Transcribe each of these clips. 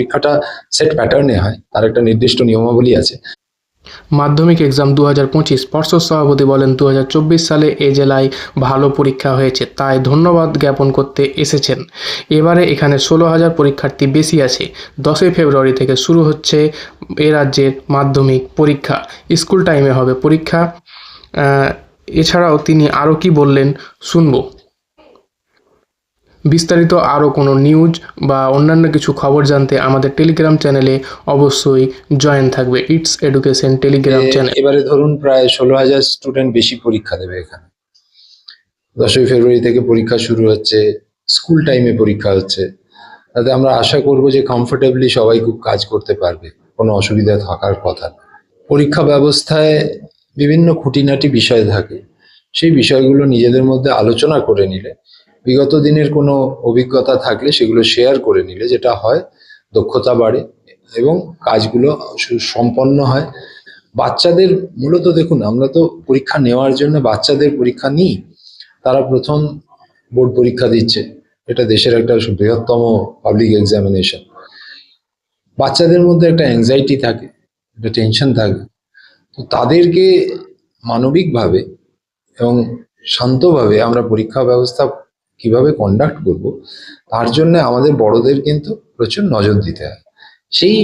পরীক্ষাটা সেট প্যাটার্নে হয়, তার একটা নির্দিষ্ট নিয়মাবলী আছে। মাধ্যমিক এক্সাম দু হাজার পঁচিশ পর্ষদ সভাপতি বলেন দু হাজার চব্বিশ সালে এ জেলায় ভালো পরীক্ষা হয়েছে, তাই ধন্যবাদ জ্ঞাপন করতে এসেছেন। এবারে এখানে ষোলো হাজার পরীক্ষার্থী বেশি আছে। দশই ফেব্রুয়ারি থেকে শুরু হচ্ছে এ রাজ্যের মাধ্যমিক পরীক্ষা। স্কুল টাইমে হবে পরীক্ষা। এছাড়াও তিনি আরও কি বললেন, শুনব। বিস্তারিত আরও কোনো নিউজ বা অন্যান্য কিছু খবর জানতে আমাদের টেলিগ্রাম চ্যানেলে অবশ্যই জয়েন থাকবে। ইটস এডুকেশন টেলিগ্রাম চ্যানেল এবারে ধরুন প্রায় ষোলো হাজার স্টুডেন্ট বেশি পরীক্ষা দেবে এখানে। দশই ফেব্রুয়ারি থেকে পরীক্ষা শুরু হচ্ছে স্কুল টাইমে পরীক্ষা হচ্ছে। তাতে আমরা আশা করব যে কমফোর্টেবলি সবাই খুব কাজ করতে পারবে কোনো অসুবিধা থাকার কথা না। পরীক্ষা ব্যবস্থায় বিভিন্ন খুঁটিনাটি বিষয় থাকে। সেই বিষয়গুলো নিজেদের মধ্যে আলোচনা করে নিলে বিগত দিনের কোনো অভিজ্ঞতা থাকলে সেগুলো শেয়ার করে নিলে যেটা হয়, দক্ষতা বাড়ে এবং কাজগুলো সম্পন্ন হয়। বাচ্চাদের মূলত দেখুন, আমরা তো পরীক্ষা নেওয়ার জন্য বাচ্চাদের পরীক্ষা নিই। তারা প্রথম বোর্ড পরীক্ষা দিচ্ছে। এটা দেশের একটা বৃহত্তম পাবলিক এক্সামিনেশন বাচ্চাদের মধ্যে একটা অ্যাংজাইটি থাকে, একটা টেনশন থাকে। তো তাদেরকে মানবিকভাবে এবং শান্তভাবে আমরা পরীক্ষা ব্যবস্থা কীভাবে কন্ডাক্ট করব, তার জন্য আমাদের বড়দের কিন্তু প্রচুর নজর দিতে হয়। সেই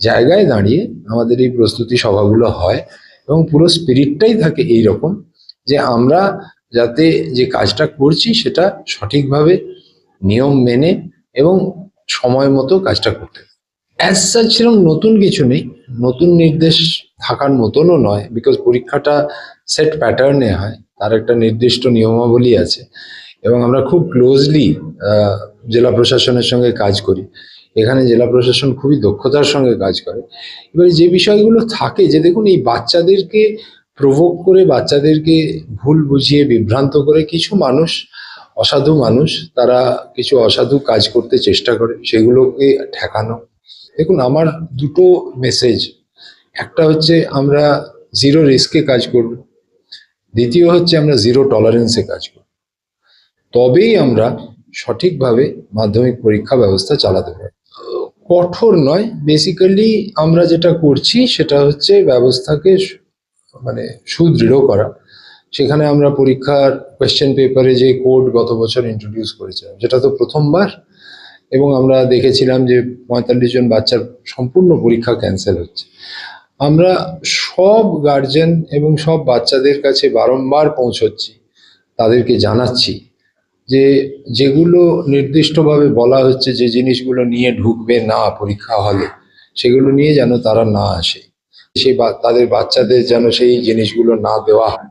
জায়গায় দাঁড়িয়ে আমাদের এই প্রস্তুতি সভাগুলো হয় এবং পুরো স্পিরিটটাই থাকে এই রকম যে আমরা যাতে যে কাজটা করছি সেটা সঠিকভাবে নিয়ম মেনে এবং সময় মতো কাজটা করতে অ্যাজ সাচ সেরকম নতুন কিছু নেই। নতুন নির্দেশ থাকার মতনও নয় বিকজ পরীক্ষাটা সেট প্যাটার্নে হয়, তার একটা নির্দিষ্ট নিয়মাবলী আছে। এবং আমরা খুব ক্লোজলি জেলা প্রশাসনের সঙ্গে কাজ করি। এখানে জেলা প্রশাসন খুবই দক্ষতার সঙ্গে কাজ করে। এবারে যে বিষয়গুলো থাকে, যে দেখুন, এই বাচ্চাদেরকে প্রভোগ করে, বাচ্চাদেরকে ভুল বুঝিয়ে বিভ্রান্ত করে কিছু মানুষ, অসাধু মানুষ, তারা কিছু অসাধু কাজ করতে চেষ্টা করে, সেগুলোকে ঠেকানো। দেখুন, আমার দুটো মেসেজ একটা হচ্ছে, আমরা জিরো রিস্কে কাজ করব। দ্বিতীয় হচ্ছে, আমরা জিরো টলারেন্সে কাজ করব। তবেই আমরা সঠিকভাবে মাধ্যমিক পরীক্ষা ব্যবস্থা চালাতে পারব। কঠোর নয়। বেসিক্যালি আমরা যেটা করছি সেটা হচ্ছে ব্যবস্থাকে মানে সুদৃঢ় করা। সেখানে আমরা পরীক্ষার কোয়েশ্চেন পেপারে যে কোড গত বছর ইন্ট্রোডিউস করেছিলাম যেটা তো প্রথমবার। এবং আমরা দেখেছিলাম যে পঁয়তাল্লিশ জন বাচ্চার সম্পূর্ণ পরীক্ষা ক্যান্সেল হচ্ছে। আমরা সব গার্জেন এবং সব বাচ্চাদের কাছে বারংবার পৌঁছচ্ছি, তাদেরকে জানাচ্ছি যে যেগুলো নির্দিষ্টভাবে বলা হচ্ছে যে জিনিসগুলো নিয়ে ঢুকবে না পরীক্ষা হলে, সেগুলো নিয়ে যেন তারা না আসে। সেই তাদের বাচ্চাদের যেন সেই জিনিসগুলো না দেওয়া হয়।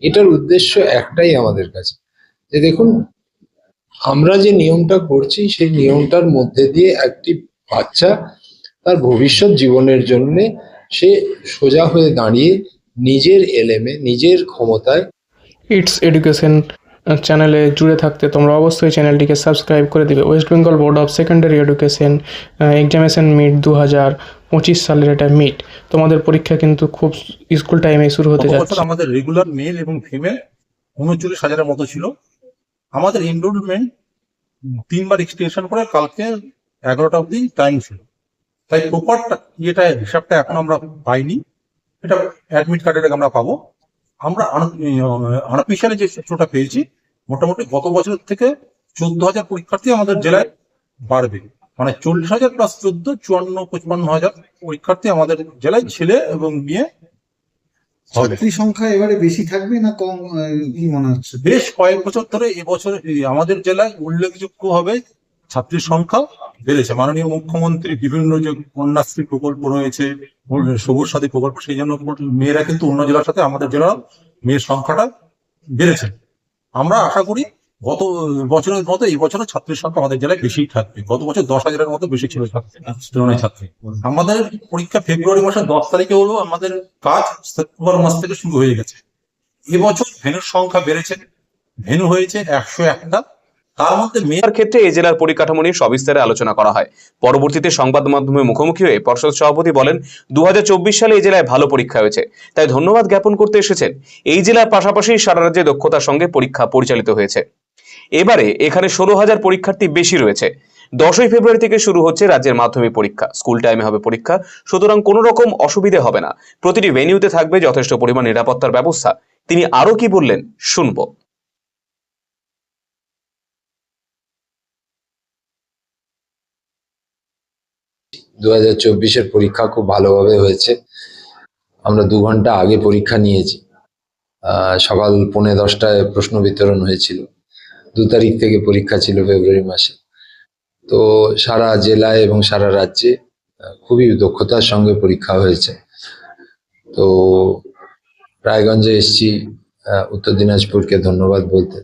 এটার উদ্দেশ্য একটাই আমাদের কাছে। যে দেখুন, আমরা যে নিয়মটা করছি, সেই নিয়মটার মধ্যে দিয়ে একটি বাচ্চা তার ভবিষ্যৎ জীবনের জন্য সে সোজা হয়ে দাঁড়িয়ে নিজের এলেমে, নিজের ক্ষমতায় ইটস এডুকেশন চ্যানেলে জুড়ে থাকতে তোমরা অবশ্যই চ্যানেলটিকে সাবস্ক্রাইব করে দিবে। West Bengal Board of Secondary Education Examination meet দু হাজার পঁচিশ সালের এটা মিট তোমাদের পরীক্ষা কিন্তু খুব স্কুল টাইমে শুরু হতে যাচ্ছে। আমাদের রেগুলার মেল এবং ফিমেল উনচল্লিশ হাজারের মতো ছিল। আমাদের এনরোলমেন্ট তিনবার এক্সটেনশন করে কালকে এগারোটা অবধি টাইম ছিল। তাই প্রপার ইয়েটা হিসাবটা এখন আমরা পাইনি। এটা অ্যাডমিট কার্ডের আমরা পাবো। আমরা আনঅফিসিয়ালি যে সূত্রটা পেয়েছি মোটামুটি গত বছরের থেকে চোদ্দ হাজার পরীক্ষার্থী আমাদের জেলায় বাড়বে। মানে চল্লিশ হাজার প্লাস চোদ্দ চুয়ান্ন পঁচপান্ন হাজার পরীক্ষার্থী আমাদের জেলায় ছেলে এবং মেয়ে হবে। ছাত্রী সংখ্যা এবারে বেশি থাকবে না কম কি মনে হচ্ছে? বেশ কয়েক বছর ধরে এবছর আমাদের জেলায় উল্লেখযোগ্য ভাবে ছাত্রীর সংখ্যা বেড়েছে। মাননীয় মুখ্যমন্ত্রী বিভিন্ন যে কন্যাশ্রী প্রকল্প রয়েছে সবুজ সাথী প্রকল্প সেই জন্য মেয়েরা কিন্তু অন্য জেলার সাথে আমাদের জেলার মেয়ের সংখ্যাটা বেড়েছে। আমরা আশা করি গত বছরের মতো এই বছরের ছাত্রীর সংখ্যা আমাদের জেলায় বেশি থাকবে। গত বছর দশ হাজারের মতো বেশি ছিল তুলনায় ছাত্রী। আমাদের পরীক্ষা ফেব্রুয়ারি মাসের দশ তারিখে হলো আমাদের কাজ সেপ্টেম্বর মাস থেকে শুরু হয়ে গেছে। এবছর ভেনুর সংখ্যা বেড়েছে। ভেনু হয়েছে একশো একটা। তার মধ্যে মেয়ে তার ক্ষেত্রে এই জেলার পরিকাঠামো নিয়ে সবিস্তারে আলোচনা করা হয়। পরবর্তীতে সংবাদ মাধ্যমে মুখোমুখি হয়ে পর্ষদ সভাপতি বলেন দু সালে এই জেলায় ভালো পরীক্ষা হয়েছে। তাই ধন্যবাদ জ্ঞাপন করতে এসেছেন। এই জেলার পাশাপাশি সারা রাজ্যে দক্ষতার সঙ্গে পরীক্ষা পরিচালিত হয়েছে। এবারে এখানে ষোলো হাজার পরীক্ষার্থী বেশি রয়েছে। দশই ফেব্রুয়ারি থেকে শুরু হচ্ছে রাজ্যের মাধ্যমিক পরীক্ষা। স্কুল টাইমে হবে পরীক্ষা। সুতরাং কোনো রকম অসুবিধে হবে না। প্রতিটি ভেনিউতে থাকবে যথেষ্ট পরিমাণ নিরাপত্তার ব্যবস্থা। তিনি আরও কি বললেন, শুনব। দু হাজার পরীক্ষা খুব ভালোভাবে হয়েছে। আমরা দু ঘণ্টা আগে পরীক্ষা নিয়েছি। সকাল পৌনে দশটায় প্রশ্ন বিতরণ হয়েছিল। দু তারিখ থেকে পরীক্ষা ছিল ফেব্রুয়ারি মাসে। তো সারা জেলায় এবং সারা রাজ্যে খুবই দক্ষতার সঙ্গে পরীক্ষা হয়েছে। তো রায়গঞ্জে এসছি। উত্তর দিনাজপুরকে ধন্যবাদ বলতে।